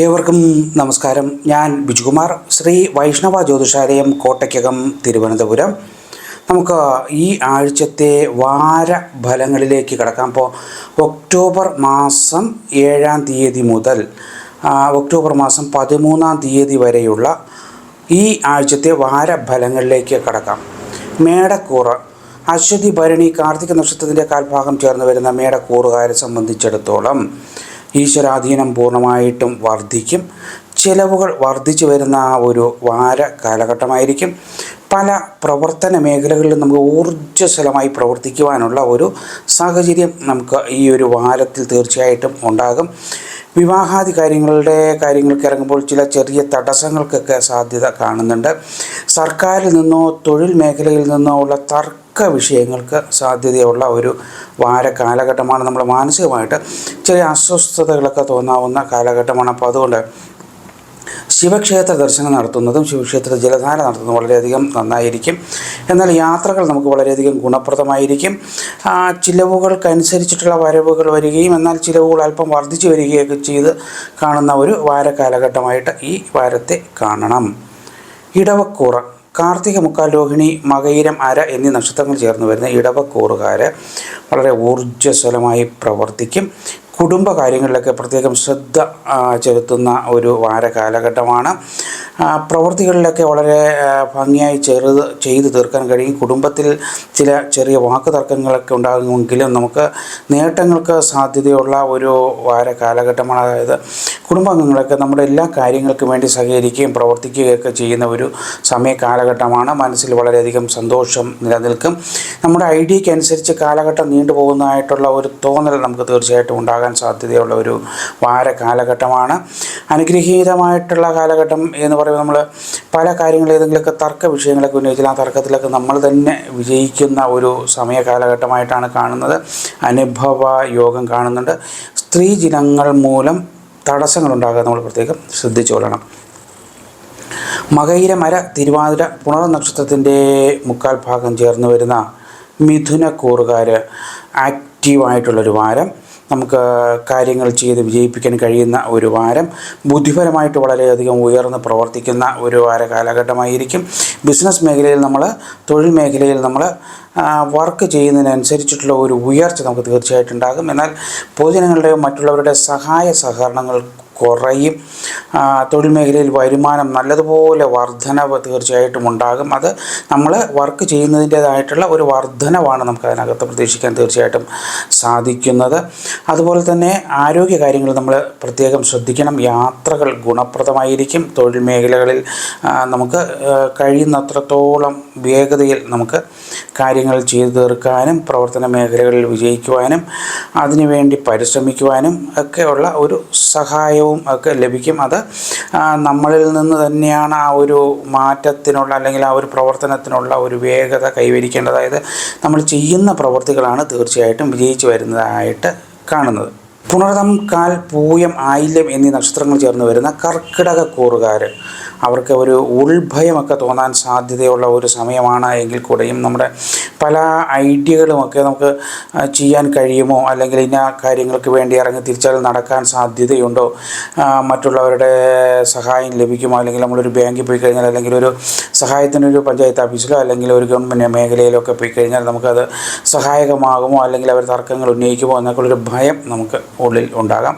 ഏവർക്കും നമസ്കാരം. ഞാൻ ബിജുകുമാർ. ശ്രീ വൈഷ്ണവ ജ്യോതിഷാലയം കോട്ടയ്ക്കകം തിരുവനന്തപുരം. നമുക്ക് ഈ ആഴ്ചത്തെ വാര ഫലങ്ങളിലേക്ക് കിടക്കാം. അപ്പോൾ ഒക്ടോബർ മാസം ഏഴാം തീയതി മുതൽ ഒക്ടോബർ മാസം പതിമൂന്നാം തീയതി വരെയുള്ള ഈ ആഴ്ചത്തെ വാര ഫലങ്ങളിലേക്ക് കടക്കാം. മേടക്കൂറ്. അശ്വതി ഭരണി കാർത്തിക നക്ഷത്രത്തിന്റെ കാൽഭാഗം ചേർന്ന് വരുന്ന മേടക്കൂറുകാരെ സംബന്ധിച്ചിടത്തോളം ഈശ്വരാധീനം പൂർണമായിട്ടും വർദ്ധിക്കും. ചിലവുകൾ വർദ്ധിച്ചു വരുന്ന ഒരു വാര കാലഘട്ടമായിരിക്കും. പല പ്രവർത്തന മേഖലകളിലും നമുക്ക് ഊർജസ്വലമായി പ്രവർത്തിക്കുവാനുള്ള ഒരു സാഹചര്യം നമുക്ക് ഈ ഒരു വാരത്തിൽ തീർച്ചയായിട്ടും ഉണ്ടാകും. വിവാഹാദി കാര്യങ്ങളുടെ കാര്യങ്ങൾക്ക് ഇറങ്ങുമ്പോൾ ചില ചെറിയ തടസ്സങ്ങൾക്കൊക്കെ സാധ്യത കാണുന്നുണ്ട്. സർക്കാരിൽ നിന്നോ തൊഴിൽ മേഖലയിൽ നിന്നോ ഉള്ള തർക്ക വിഷയങ്ങൾക്ക് സാധ്യതയുള്ള ഒരു വാര കാലഘട്ടമാണ്. നമ്മൾ മാനസികമായിട്ട് ചെറിയ അസ്വസ്ഥതകളൊക്കെ തോന്നാവുന്ന കാലഘട്ടമാണ്. അപ്പോൾ അതുകൊണ്ട് ശിവക്ഷേത്ര ദർശനം നടത്തുന്നതും ശിവക്ഷേത്ര ജലധാര നടത്തുന്നതും വളരെയധികം നന്നായിരിക്കും. എന്നാൽ യാത്രകൾ നമുക്ക് വളരെയധികം ഗുണപ്രദമായിരിക്കും. ആ, ചിലവുകൾക്കനുസരിച്ചിട്ടുള്ള വരവുകൾ വരികയും എന്നാൽ ചിലവുകൾ അല്പം വർദ്ധിച്ചു വരികയൊക്കെ ചെയ്ത് കാണുന്ന ഒരു വാര കാലഘട്ടമായിട്ട് ഈ വാരത്തെ കാണണം. ഇടവക്കൂറ കാർത്തിക മുക്കാൽ രോഹിണി മകയിരം അര എന്നീ നക്ഷത്രങ്ങൾ ചേർന്ന് വരുന്ന ഇടവക്കൂറുകാർ വളരെ ഊർജസ്വലമായി പ്രവർത്തിക്കും. കുടുംബ കാര്യങ്ങളിലൊക്കെ പ്രത്യേകം ശ്രദ്ധ ചെലുത്തുന്ന ഒരു വാര കാലഘട്ടമാണ്. പ്രവൃത്തികളിലൊക്കെ വളരെ ഭംഗിയായി ചെറുത് ചെയ്തു തീർക്കാൻ കഴിയും. കുടുംബത്തിൽ ചില ചെറിയ വാക്ക് തർക്കങ്ങളൊക്കെ ഉണ്ടാകുമെങ്കിലും നമുക്ക് നേട്ടങ്ങൾക്ക് സാധ്യതയുള്ള ഒരു വാര കാലഘട്ടമാണ്. അതായത് കുടുംബാംഗങ്ങളൊക്കെ നമ്മുടെ എല്ലാ കാര്യങ്ങൾക്കും വേണ്ടി സഹകരിക്കുകയും പ്രവർത്തിക്കുകയൊക്കെ ചെയ്യുന്ന ഒരു സമയ കാലഘട്ടമാണ്. മനസ്സിൽ വളരെയധികം സന്തോഷം നിലനിൽക്കും. നമ്മുടെ ഐഡിയയ്ക്ക് അനുസരിച്ച് കാലഘട്ടം നീണ്ടുപോകുന്നതായിട്ടുള്ള ഒരു തോന്നൽ നമുക്ക് തീർച്ചയായിട്ടും ഉണ്ടാകാൻ സാധ്യതയുള്ള ഒരു വാര കാലഘട്ടമാണ്. അനുഗ്രഹീതമായിട്ടുള്ള കാലഘട്ടം എന്ന് പറയുമ്പോൾ നമ്മൾ പല കാര്യങ്ങൾ ഏതെങ്കിലുമൊക്കെ തർക്ക വിഷയങ്ങളൊക്കെ ഉന്നയിച്ചാൽ ആ തർക്കത്തിലൊക്കെ നമ്മൾ തന്നെ വിജയിക്കുന്ന ഒരു സമയ കാലഘട്ടമായിട്ടാണ് കാണുന്നത്. അനുഭവ യോഗം കാണുന്നുണ്ട്. സ്ത്രീ ജനങ്ങൾ മൂലം തടസ്സങ്ങളുണ്ടാകാൻ നമ്മൾ പ്രത്യേകം ശ്രദ്ധിച്ചുകൊള്ളണം മകയിരമര തിരുവാതിര പുണർ നക്ഷത്രത്തിന്റെ മുക്കാൽ ഭാഗം ചേർന്ന് വരുന്ന മിഥുനക്കൂറുകാർ ആക്റ്റീവായിട്ടുള്ളൊരു വാരം നമുക്ക് കാര്യങ്ങൾ ചെയ്ത് വിജയിപ്പിക്കാൻ കഴിയുന്ന ഒരു വാരം ബുദ്ധിപരമായിട്ട് വളരെയധികം ഉയർന്ന് പ്രവർത്തിക്കുന്ന ഒരു വാര കാലഘട്ടമായിരിക്കും. ബിസിനസ് മേഖലയിൽ നമ്മൾ തൊഴിൽ മേഖലയിൽ നമ്മൾ വർക്ക് ചെയ്യുന്നതിനനുസരിച്ചിട്ടുള്ള ഒരു ഉയർച്ച നമുക്ക് തീർച്ചയായിട്ടും ഉണ്ടാകും. എന്നാൽ പൊതുജനങ്ങളുടെയോ മറ്റുള്ളവരുടെ സഹായ സഹകരണങ്ങൾ കുറയും. തൊഴിൽ മേഖലയിൽ വരുമാനം നല്ലതുപോലെ വർധനവ് തീർച്ചയായിട്ടും ഉണ്ടാകും. അത് നമ്മൾ വർക്ക് ചെയ്യുന്നതിന്റേതായിട്ടുള്ള ഒരു വർധനവാണ് നമുക്ക് അതിനകത്ത് പ്രതീക്ഷിക്കാൻ തീർച്ചയായിട്ടും സാധിക്കുന്നത്. അതുപോലെ തന്നെ ആരോഗ്യ കാര്യങ്ങൾ നമ്മൾ പ്രത്യേകം ശ്രദ്ധിക്കണം. യാത്രകൾ ഗുണപ്രദമായിരിക്കും. തൊഴിൽ മേഖലകളിൽ നമുക്ക് കഴിയുന്നത്രത്തോളം വേഗതയിൽ നമുക്ക് കാര്യങ്ങൾ ചെയ്തു തീർക്കാനും പ്രവർത്തന മേഖലകളിൽ വിജയിക്കുവാനും അതിനുവേണ്ടി പരിശ്രമിക്കുവാനും ഒക്കെയുള്ള ഒരു സഹായവും ഒക്കെ ലഭിക്കും. അത് നമ്മളിൽ നിന്ന് തന്നെയാണ് ആ ഒരു മാറ്റത്തിനുള്ള അല്ലെങ്കിൽ ആ ഒരു പ്രവർത്തനത്തിനുള്ള ഒരു വേഗത കൈവരിക്കേണ്ടത്. അതായത് നമ്മൾ ചെയ്യുന്ന പ്രവൃത്തികളാണ് തീർച്ചയായിട്ടും വിജയിച്ചു വരുന്നതായിട്ട് കാണുന്നത്. പുണർതം കാൽ പൂയം ആയില്യം എന്നീ നക്ഷത്രങ്ങൾ ചേർന്ന് വരുന്ന കർക്കിടക കൂറുകാർ അവർക്ക് ഒരു ഉൾഭയമൊക്കെ തോന്നാൻ സാധ്യതയുള്ള ഒരു സമയമാണ് എങ്കിൽ കൂടെയും നമ്മുടെ പല ഐഡിയകളുമൊക്കെ നമുക്ക് ചെയ്യാൻ കഴിയുമോ? അല്ലെങ്കിൽ ഇന്ന കാര്യങ്ങൾക്ക് വേണ്ടി ഇറങ്ങി തിരിച്ചാൽ നടക്കാൻ സാധ്യതയുണ്ടോ? മറ്റുള്ളവരുടെ സഹായം ലഭിക്കുമോ? അല്ലെങ്കിൽ നമ്മളൊരു ബാങ്കിൽ പോയി കഴിഞ്ഞാൽ അല്ലെങ്കിൽ ഒരു സഹായത്തിനൊരു പഞ്ചായത്ത് ഓഫീസിലോ അല്ലെങ്കിൽ ഒരു ഗവൺമെന്റ് മേഖലയിലോ ഒക്കെ പോയി കഴിഞ്ഞാൽ നമുക്കത് സഹായകമാകുമോ? അല്ലെങ്കിൽ അവർ തർക്കങ്ങൾ ഉന്നയിക്കുമോ? എന്നൊക്കെയുള്ളൊരു ഭയം നമുക്ക് ഉള്ളിൽ ഉണ്ടാകാം.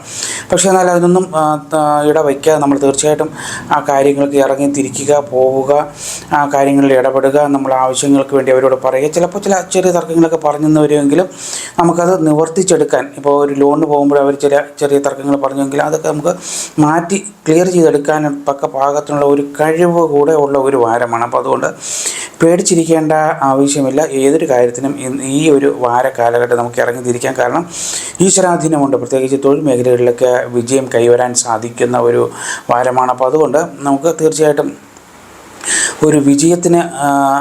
പക്ഷേ എന്നാൽ അതിനൊന്നും ഇടവയ്ക്കാതെ ഇട വയ്ക്കാതെ നമ്മൾ തീർച്ചയായിട്ടും ആ കാര്യങ്ങൾക്ക് ഇറങ്ങി തിരിക്കുക പോവുക ആ കാര്യങ്ങളിൽ ഇടപെടുക നമ്മൾ ആവശ്യങ്ങൾക്ക് വേണ്ടി അവരോട് പറയുക. ചിലപ്പോൾ ചില ചെറിയ തർക്കങ്ങളൊക്കെ പറഞ്ഞെന്ന് വരുമെങ്കിലും നമുക്കത് നിവർത്തിച്ചെടുക്കാൻ ഇപ്പോൾ ഒരു ലോണിന് പോകുമ്പോൾ അവർ ചില ചെറിയ തർക്കങ്ങൾ പറഞ്ഞെങ്കിലും അതൊക്കെ നമുക്ക് മാറ്റി ക്ലിയർ ചെയ്തെടുക്കാൻ പക്ക പാകത്തിനുള്ള ഒരു കഴിവ് കൂടെ ഉള്ള ഒരു വാരമാണ്. അപ്പോൾ അതുകൊണ്ട് പേടിച്ചിരിക്കേണ്ട ആവശ്യമില്ല. ഏതൊരു കാര്യത്തിനും ഈ ഒരു വാര കാലഘട്ടം നമുക്ക് ഇറങ്ങി തിരിക്കാൻ കാരണം ഈശ്വരാധീനമുണ്ട്. പ്രത്യേകിച്ച് തൊഴിൽ മേഖലകളിലൊക്കെ വിജയം കൈവരാൻ സാധിക്കുന്ന ഒരു വാരമാണ്. അപ്പോൾ അതുകൊണ്ട് നമുക്ക് തീർച്ചയായിട്ടും ഒരു വിജയത്തിന്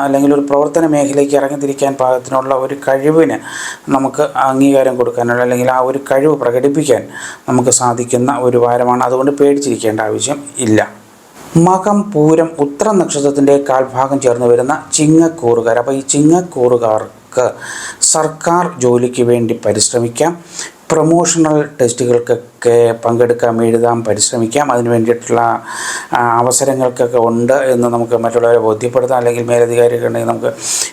അല്ലെങ്കിൽ ഒരു പ്രവർത്തന മേഖലയ്ക്ക് ഇറങ്ങിത്തിരിക്കാൻ പാകത്തിനുള്ള ഒരു കഴിവിന് നമുക്ക് അംഗീകാരം കൊടുക്കാനുള്ള അല്ലെങ്കിൽ ആ ഒരു കഴിവ് പ്രകടിപ്പിക്കാൻ നമുക്ക് സാധിക്കുന്ന ഒരു വാരമാണ്. അതുകൊണ്ട് പേടിച്ചിരിക്കേണ്ട ആവശ്യം ഇല്ല. മകം പൂരം ഉത്തര നക്ഷത്രത്തിന്റെ കാൽഭാഗം ചേർന്ന് വരുന്ന ചിങ്ങക്കൂറുകാർ. അപ്പോൾ ഈ ചിങ്ങക്കൂറുകാർക്ക് സർക്കാർ ജോലിക്ക് വേണ്ടി പരിശ്രമിക്കാം. പ്രൊമോഷണൽ ടെസ്റ്റുകൾക്കൊക്കെ പങ്കെടുക്കാം എഴുതാം പരിശ്രമിക്കാം. അതിന് വേണ്ടിയിട്ടുള്ള അവസരങ്ങൾക്കൊക്കെ ഉണ്ട് എന്ന് നമുക്ക് മറ്റുള്ളവരെ ബോധ്യപ്പെടുത്താം. അല്ലെങ്കിൽ മേലധികാരികളുണ്ടെങ്കിൽ നമുക്ക്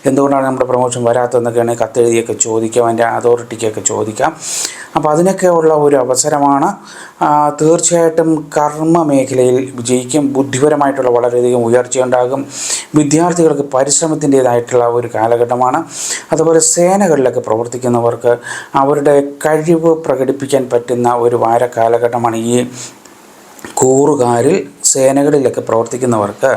എന്തുകൊണ്ടാണ് നമ്മുടെ പ്രൊമോഷൻ വരാത്തതെന്നൊക്കെ ആണെങ്കിൽ കത്തെഴുതിയൊക്കെ ചോദിക്കാം അതിന്റെ അതോറിറ്റിക്കൊക്കെ ചോദിക്കാം. അപ്പോൾ അതിനൊക്കെ ഉള്ള ഒരു അവസരമാണ് തീർച്ചയായിട്ടും കർമ്മ മേഖലയിൽ വിജയിക്കും. ബുദ്ധിപരമായിട്ടുള്ള വളരെയധികം ഉയർച്ചയുണ്ടാകും വിദ്യാർത്ഥികൾക്ക് പരിശ്രമത്തിന്റേതായിട്ടുള്ള ഒരു കാലഘട്ടമാണ്. അതുപോലെ സേനകളിലൊക്കെ പ്രവർത്തിക്കുന്നവർക്ക് അവരുടെ കഴിവ് പ്രകടിപ്പിക്കാൻ പറ്റുന്ന ഒരു വാര കാലഘട്ടമാണ് ഈ കൂറുകാരിൽ സേനകളിലൊക്കെ പ്രവർത്തിക്കുന്നവർക്ക്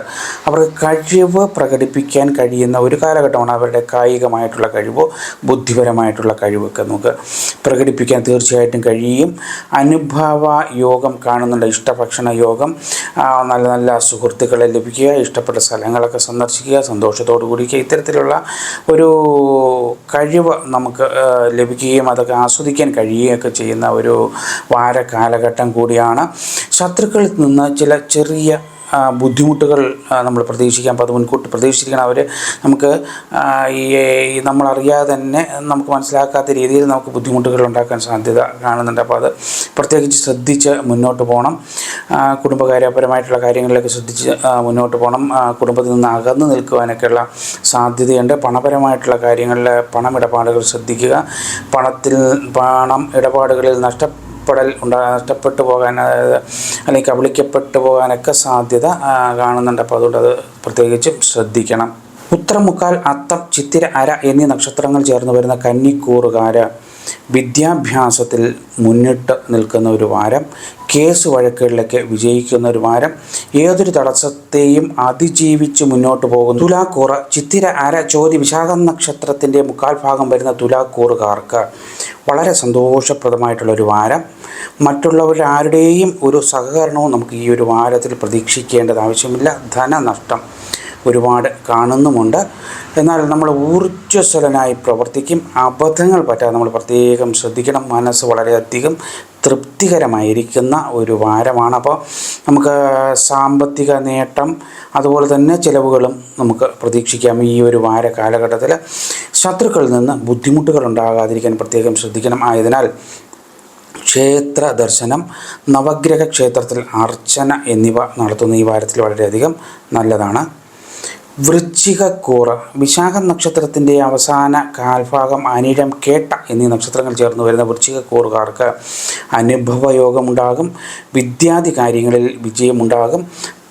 അവർക്ക് കഴിവ് പ്രകടിപ്പിക്കാൻ കഴിയുന്ന ഒരു കാലഘട്ടമാണ് അവരുടെ കായികമായിട്ടുള്ള കഴിവോ ബുദ്ധിപരമായിട്ടുള്ള കഴിവൊക്കെ നമുക്ക് പ്രകടിപ്പിക്കാൻ തീർച്ചയായിട്ടും കഴിയും. അനുഭവ യോഗം കാണുന്നുണ്ട്. ഇഷ്ടഭക്ഷണ യോഗം. നല്ല നല്ല സുഹൃത്തുക്കളെ ലഭിക്കുക ഇഷ്ടപ്പെട്ട സ്ഥലങ്ങളൊക്കെ സന്ദർശിക്കുക സന്തോഷത്തോടു കൂടിക്കുക ഇത്തരത്തിലുള്ള ഒരു കഴിവ് നമുക്ക് ലഭിക്കുകയും അതൊക്കെ ആസ്വദിക്കാൻ കഴിയുകയൊക്കെ ചെയ്യുന്ന ഒരു വാര കാലഘട്ടം കൂടിയാണ്. ശത്രുക്കളിൽ നിന്ന് ചില ചെറിയ ആ, ബുദ്ധിമുട്ടുകൾ നമ്മൾ പ്രതീക്ഷിക്കാം. അപ്പോൾ അത് മുൻകൂട്ടി പ്രതീക്ഷിക്കണം അവർ നമുക്ക് ഈ നമ്മളറിയാതെ തന്നെ നമുക്ക് മനസ്സിലാക്കാത്ത രീതിയിൽ നമുക്ക് ബുദ്ധിമുട്ടുകൾ ഉണ്ടാക്കാൻ സാധ്യത കാണുന്നുണ്ട്. അപ്പോൾ അത് പ്രത്യേകിച്ച് ശ്രദ്ധിച്ച് മുന്നോട്ട് പോകണം. കുടുംബകാര്യപരമായിട്ടുള്ള കാര്യങ്ങളിലൊക്കെ ശ്രദ്ധിച്ച് മുന്നോട്ട് പോകണം. കുടുംബത്തിൽ നിന്ന് അകന്നു നിൽക്കുവാനൊക്കെയുള്ള സാധ്യതയുണ്ട്. പണപരമായിട്ടുള്ള കാര്യങ്ങളിൽ പണമിടപാടുകൾ ശ്രദ്ധിക്കുക. പണത്തിൽ പണം ഇടപാടുകളിൽ നഷ്ട നഷ്ടപ്പെടൽ ഉണ്ടാ നഷ്ടപ്പെട്ടു പോകാൻ അതായത് അല്ലെങ്കിൽ കബളിക്കപ്പെട്ടു പോകാനൊക്കെ സാധ്യത കാണുന്നുണ്ട്. അപ്പോൾ അതുകൊണ്ട് അത് പ്രത്യേകിച്ചും ശ്രദ്ധിക്കണം. ഉത്തരമുക്കാൽ അത്തം ചിത്തിര അര എന്നീ നക്ഷത്രങ്ങൾ ചേർന്ന് വരുന്ന കന്നിക്കൂറുകാർ വിദ്യാഭ്യാസത്തിൽ മുന്നിട്ട് നിൽക്കുന്ന ഒരു വാരം കേസ് വഴക്കുകളിലൊക്കെ വിജയിക്കുന്ന ഒരു വാരം ഏതൊരു തടസ്സത്തെയും അതിജീവിച്ച് മുന്നോട്ട് പോകുന്നു തുലാക്കൂറ് ചിത്തിര അര ചോതി വിശാഖം നക്ഷത്രത്തിന്റെ മുക്കാൽ ഭാഗം വരുന്ന തുലാക്കൂറുകാർക്ക് വളരെ സന്തോഷപ്രദമായിട്ടുള്ള ഒരു വാരം. മറ്റുള്ളവരുടെ ആരുടെയും ഒരു സഹകരണവും നമുക്ക് ഈ ഒരു വാരത്തിൽ പ്രതീക്ഷിക്കേണ്ടത് ആവശ്യമില്ല. ധനനഷ്ടം. ഒരുപാട് കാണുന്നുമുണ്ട്. എന്നാൽ നമ്മൾ ഊർജസ്വലനായി പ്രവർത്തിക്കും. അബദ്ധങ്ങൾ പറ്റാതെ നമ്മൾ പ്രത്യേകം ശ്രദ്ധിക്കണം. മനസ്സ് വളരെയധികം തൃപ്തികരമായിരിക്കുന്ന ഒരു വാരമാണ്. അപ്പോൾ നമുക്ക് സാമ്പത്തിക നേട്ടം അതുപോലെ തന്നെ ചിലവുകളും നമുക്ക് പ്രതീക്ഷിക്കാം ഈ ഒരു വാര കാലഘട്ടത്തിൽ. ശത്രുക്കളിൽ നിന്ന് ബുദ്ധിമുട്ടുകൾ ഉണ്ടാകാതിരിക്കാൻ പ്രത്യേകം ശ്രദ്ധിക്കണം. ആയതിനാൽ ക്ഷേത്ര ദർശനം നവഗ്രഹ ക്ഷേത്രത്തിൽ അർച്ചന എന്നിവ നടത്തുന്ന ഈ വാരത്തിൽ വളരെയധികം നല്ലതാണ്. വൃശ്ചികക്കൂറ്. വിശാഖ നക്ഷത്രത്തിന്റെ അവസാന കാൽഭാഗം അനിഴം കേട്ട എന്നീ നക്ഷത്രങ്ങൾ ചേർന്ന് വരുന്ന വൃശ്ചികക്കൂറുകാർക്ക് അനുഭവയോഗമുണ്ടാകും വിദ്യാദി കാര്യങ്ങളിൽ വിജയമുണ്ടാകും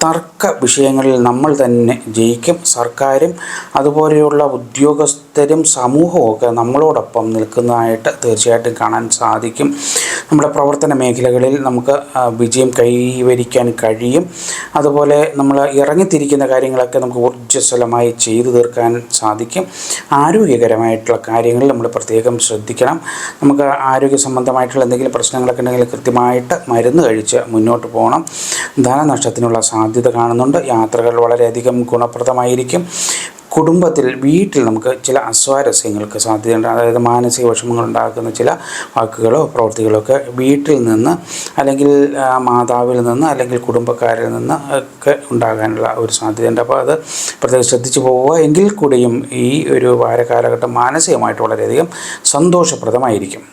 തർക്ക വിഷയങ്ങളിൽ നമ്മൾ തന്നെ ജയിക്കും സർക്കാരും അതുപോലെയുള്ള ഉദ്യോഗസ്ഥരും സമൂഹവും ഒക്കെ നമ്മളോടൊപ്പം നിൽക്കുന്നതായിട്ട് തീർച്ചയായിട്ടും കാണാൻ സാധിക്കും. നമ്മുടെ പ്രവർത്തന മേഖലകളിൽ നമുക്ക് വിജയം കൈവരിക്കാൻ കഴിയും. അതുപോലെ നമ്മൾ ഇറങ്ങിത്തിരിക്കുന്ന കാര്യങ്ങളൊക്കെ നമുക്ക് ഊർജസ്വലമായി ചെയ്തു തീർക്കാൻ സാധിക്കും. ആരോഗ്യകരമായിട്ടുള്ള കാര്യങ്ങൾ നമ്മൾ പ്രത്യേകം ശ്രദ്ധിക്കണം. നമുക്ക് ആരോഗ്യ സംബന്ധമായിട്ടുള്ള എന്തെങ്കിലും പ്രശ്നങ്ങളൊക്കെ ഉണ്ടെങ്കിൽ കൃത്യമായിട്ട് മരുന്ന് കഴിച്ച് മുന്നോട്ട് പോകണം. ധനനഷ്ടത്തിനുള്ള സാധ്യത കാണുന്നുണ്ട്. യാത്രകൾ വളരെയധികം ഗുണപ്രദമായിരിക്കും. കുടുംബത്തിൽ വീട്ടിൽ നമുക്ക് ചില അസ്വാരസ്യങ്ങൾക്ക് സാധ്യതയുണ്ട്. അതായത് മാനസിക വിഷമങ്ങൾ ഉണ്ടാക്കുന്ന ചില വാക്കുകളോ പ്രവൃത്തികളോ ഒക്കെ വീട്ടിൽ നിന്ന് അല്ലെങ്കിൽ മാതാവിൽ നിന്ന് അല്ലെങ്കിൽ കുടുംബക്കാരിൽ നിന്ന് ഒക്കെ ഉണ്ടാകാനുള്ള ഒരു സാധ്യതയുണ്ട്. അപ്പോൾ അത് പ്രത്യേകം ശ്രദ്ധിച്ചു പോവുക. എങ്കിൽ കൂടിയും ഈ ഒരു വാരകാലഘട്ടം മാനസികമായിട്ട് വളരെയധികം സന്തോഷപ്രദമായിരിക്കും.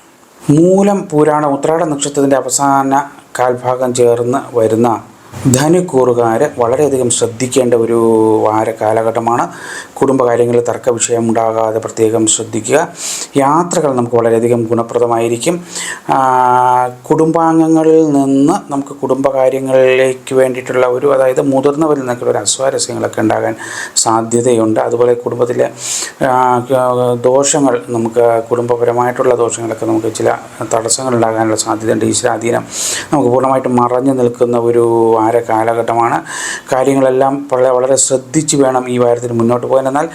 മൂലം പുരാണ ഉത്രാട നക്ഷത്രത്തിന്റെ അവസാന കാൽഭാഗം ചേർന്ന് വരുന്ന ധനുക്കൂറുകാർ വളരെയധികം ശ്രദ്ധിക്കേണ്ട ഒരു വാര കാലഘട്ടമാണ്. കുടുംബകാര്യങ്ങളിൽ തർക്ക വിഷയമുണ്ടാകാതെ പ്രത്യേകം ശ്രദ്ധിക്കുക. യാത്രകൾ നമുക്ക് വളരെയധികം ഗുണപ്രദമായിരിക്കും. കുടുംബാംഗങ്ങളിൽ നിന്ന് നമുക്ക് കുടുംബകാര്യങ്ങളിലേക്ക് വേണ്ടിയിട്ടുള്ള ഒരു അതായത് മുതിർന്നവരിൽ നിന്നൊക്കെ ഒരു അസ്വാരസ്യങ്ങളൊക്കെ ഉണ്ടാകാൻ സാധ്യതയുണ്ട്. അതുപോലെ കുടുംബത്തിലെ ദോഷങ്ങൾ നമുക്ക് കുടുംബപരമായിട്ടുള്ള ദോഷങ്ങളൊക്കെ നമുക്ക് ചില തടസ്സങ്ങൾ ഉണ്ടാകാനുള്ള സാധ്യതയുണ്ട്. ഈശ്വരാധീനം നമുക്ക് പൂർണമായിട്ടും മറഞ്ഞു നിൽക്കുന്ന ഒരു വാര കാലഘട്ടമാണ്. കാര്യങ്ങളെല്ലാം വളരെ വളരെ ശ്രദ്ധിച്ച് വേണം ഈ വാരത്തിൽ മുന്നോട്ട് പോകാൻ. എന്നാൽ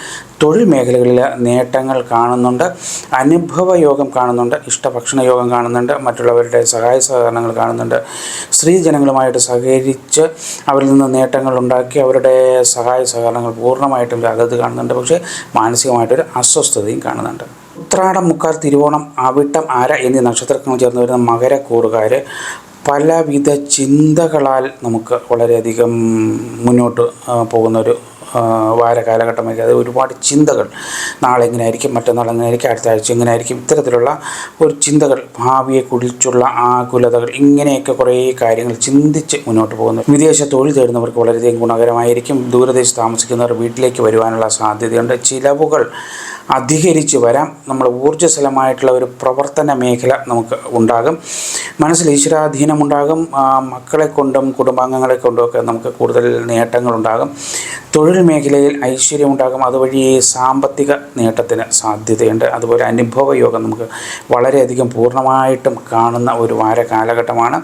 തൊഴിൽ മേഖലകളിൽ നേട്ടങ്ങൾ കാണുന്നുണ്ട് അനുഭവ യോഗം കാണുന്നുണ്ട് ഇഷ്ടഭക്ഷണ യോഗം കാണുന്നുണ്ട് മറ്റുള്ളവരുടെ സഹായ സഹകരണങ്ങൾ കാണുന്നുണ്ട്. സ്ത്രീജനങ്ങളുമായിട്ട് സഹകരിച്ച് അവരിൽ നിന്ന് നേട്ടങ്ങൾ ഉണ്ടാക്കി അവരുടെ സഹായ സഹകരണങ്ങൾ പൂർണമായിട്ടും അകത്ത് കാണുന്നുണ്ട്. പക്ഷേ മാനസികമായിട്ടൊരു അസ്വസ്ഥതയും കാണുന്നുണ്ട്. ഉത്രാടം മുക്കാൽ തിരുവോണം അവിട്ടം ആര എന്നീ നക്ഷത്രങ്ങൾ ചേർന്ന് വരുന്ന മകരക്കൂറുകാർ പലവിധ ചിന്തകളാൽ നമുക്ക് വളരെയധികം മുന്നോട്ട് പോകുന്ന ഒരു വാര കാലഘട്ടമായിരിക്കും. അത് ഒരുപാട് ചിന്തകൾ. നാളെ എങ്ങനെയായിരിക്കും മറ്റന്നാൾ എങ്ങനെയായിരിക്കും അടുത്ത ആഴ്ച എങ്ങനെയായിരിക്കും ഇത്തരത്തിലുള്ള ഒരു ചിന്തകൾ ഭാവിയെ കുറിച്ചുള്ള ആകുലതകൾ ഇങ്ങനെയൊക്കെ കുറേ കാര്യങ്ങൾ ചിന്തിച്ച് മുന്നോട്ട് പോകുന്നു. വിദേശ തൊഴിൽ തേടുന്നവർക്ക് വളരെയധികം ഗുണകരമായിരിക്കും. ദൂരദേശത്ത് താമസിക്കുന്നവർ വീട്ടിലേക്ക് വരുവാനുള്ള സാധ്യതയുണ്ട്. ചിലവുകൾ അധികരിച്ച് വരാം. നമ്മൾ ഊർജസ്വലമായിട്ടുള്ള ഒരു പ്രവർത്തന മേഖല നമുക്ക് ഉണ്ടാകും. മനസ്സിൽ ഈശ്വരാധീനമുണ്ടാകും മക്കളെ കൊണ്ടും കുടുംബാംഗങ്ങളെ കൊണ്ടും ഒക്കെ നമുക്ക് കൂടുതൽ നേട്ടങ്ങളുണ്ടാകും തൊഴിൽ മേഖലയിൽ ഐശ്വര്യം ഉണ്ടാകും. അതുവഴി സാമ്പത്തിക നേട്ടത്തിന് സാധ്യതയുണ്ട്. അതുപോലെ അനുഭവ യോഗം നമുക്ക് വളരെയധികം പൂർണമായിട്ടും കാണുന്ന ഒരു വാര കാലഘട്ടമാണ്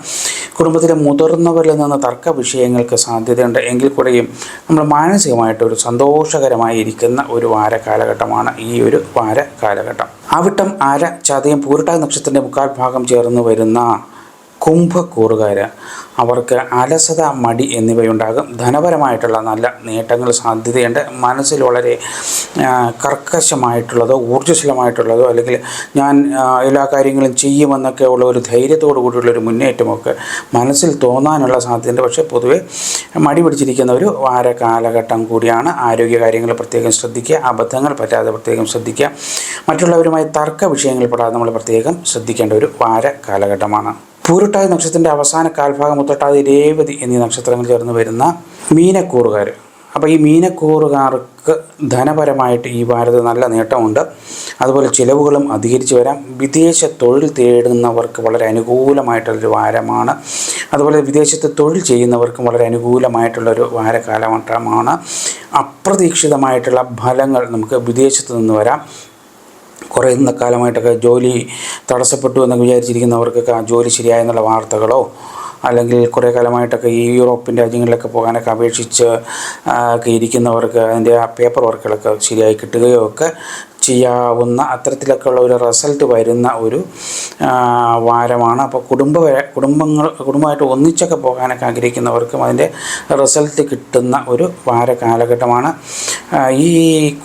കുടുംബത്തിലെ മുതിർന്നവരിൽ നിന്ന് തർക്ക വിഷയങ്ങൾക്ക് സാധ്യതയുണ്ട്. എങ്കിൽ കൂടെയും നമ്മൾ മാനസികമായിട്ട് ഒരു സന്തോഷകരമായിരിക്കുന്ന ഒരു വാര കാലഘട്ടമാണ് ഈ ഒരു വാര കാലഘട്ടം. അവിട്ടം ആര ചതയം പൂരട്ടാതി നക്ഷത്രത്തിന്റെ മുക്കാൽ ഭാഗം ചേർന്ന് വരുന്ന കുംഭക്കൂറുകാർ അവർക്ക് അലസത മടി എന്നിവയുണ്ടാകും. ധനപരമായിട്ടുള്ള നല്ല നേട്ടങ്ങൾ സാധ്യതയുണ്ട്. മനസ്സിൽ വളരെ കർക്കശമായിട്ടുള്ളതോ ഊർജസ്വലമായിട്ടുള്ളതോ അല്ലെങ്കിൽ ഞാൻ എല്ലാ കാര്യങ്ങളും ചെയ്യുമെന്നൊക്കെ ഉള്ള ഒരു ധൈര്യത്തോടു കൂടിയുള്ള ഒരു മുന്നേറ്റമൊക്കെ മനസ്സിൽ തോന്നാനുള്ള സാധ്യതയുണ്ട്. പക്ഷേ പൊതുവെ മടി പിടിച്ചിരിക്കുന്ന ഒരു വാര കാലഘട്ടം കൂടിയാണ് ആരോഗ്യ കാര്യങ്ങൾ പ്രത്യേകം ശ്രദ്ധിക്കുക അബദ്ധങ്ങൾ പറ്റാതെ പ്രത്യേകം ശ്രദ്ധിക്കുക. മറ്റുള്ളവരുമായി തർക്ക വിഷയങ്ങൾ പെടാതെ നമ്മൾ പ്രത്യേകം ശ്രദ്ധിക്കേണ്ട ഒരു വാര കാലഘട്ടമാണ് പൂരുട്ടാതി നക്ഷത്രത്തിന്റെ അവസാന കാൽഭാഗം മുത്തട്ടാതി രേവതി എന്നീ നക്ഷത്രങ്ങൾ ചേർന്ന് വരുന്ന മീനക്കൂറുകാർ. അപ്പോൾ ഈ മീനക്കൂറുകാർക്ക് ധനപരമായിട്ട് ഈ വാരത്ത് നല്ല നേട്ടമുണ്ട്. അതുപോലെ ചിലവുകളും അധികരിച്ച് വരാം. വിദേശ തൊഴിൽ തേടുന്നവർക്ക് വളരെ അനുകൂലമായിട്ടുള്ളൊരു വാരമാണ്. അതുപോലെ വിദേശത്ത് തൊഴിൽ ചെയ്യുന്നവർക്കും വളരെ അനുകൂലമായിട്ടുള്ളൊരു വാര കാലഘട്ടമാണ് അപ്രതീക്ഷിതമായിട്ടുള്ള ഫലങ്ങൾ നമുക്ക് വിദേശത്ത് നിന്ന് വരാം. കുറേ കാലമായിട്ടൊക്കെ ജോലി തടസ്സപ്പെട്ടു എന്നൊക്കെ വിചാരിച്ചിരിക്കുന്നവർക്കൊക്കെ ആ ജോലി ശരിയായെന്നുള്ള വാർത്തകളോ അല്ലെങ്കിൽ കുറേ കാലമായിട്ടൊക്കെ ഈ യൂറോപ്യൻ രാജ്യങ്ങളിലൊക്കെ പോകാനൊക്കെ അപേക്ഷിച്ച് ഒക്കെ ഇരിക്കുന്നവർക്ക് അതിന്റെ ആ പേപ്പർ വർക്കുകളൊക്കെ ശരിയായി കിട്ടുകയോ ഒക്കെ ചെയ്യാവുന്ന അത്തരത്തിലൊക്കെ ഉള്ള ഒരു റിസൾട്ട് വരുന്ന ഒരു വാരമാണ്. അപ്പോൾ കുടുംബ കുടുംബങ്ങൾ കുടുംബമായിട്ട് ഒന്നിച്ചൊക്കെ പോകാനൊക്കെ ആഗ്രഹിക്കുന്നവർക്കും അതിന്റെ റിസൾട്ട് കിട്ടുന്ന ഒരു വാര കാലഘട്ടമാണ് ഈ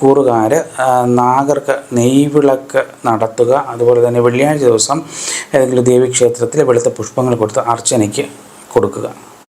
കൂറുകാർ നാഗർക്ക് നെയ്വിളക്ക് നടത്തുക അതുപോലെ തന്നെ വെള്ളിയാഴ്ച ദിവസം ഏതെങ്കിലും ദേവീക്ഷേത്രത്തിൽ വെളുത്ത പുഷ്പങ്ങൾ കൊടുത്ത് അർച്ചനയ്ക്ക് കൊടുക്കുക.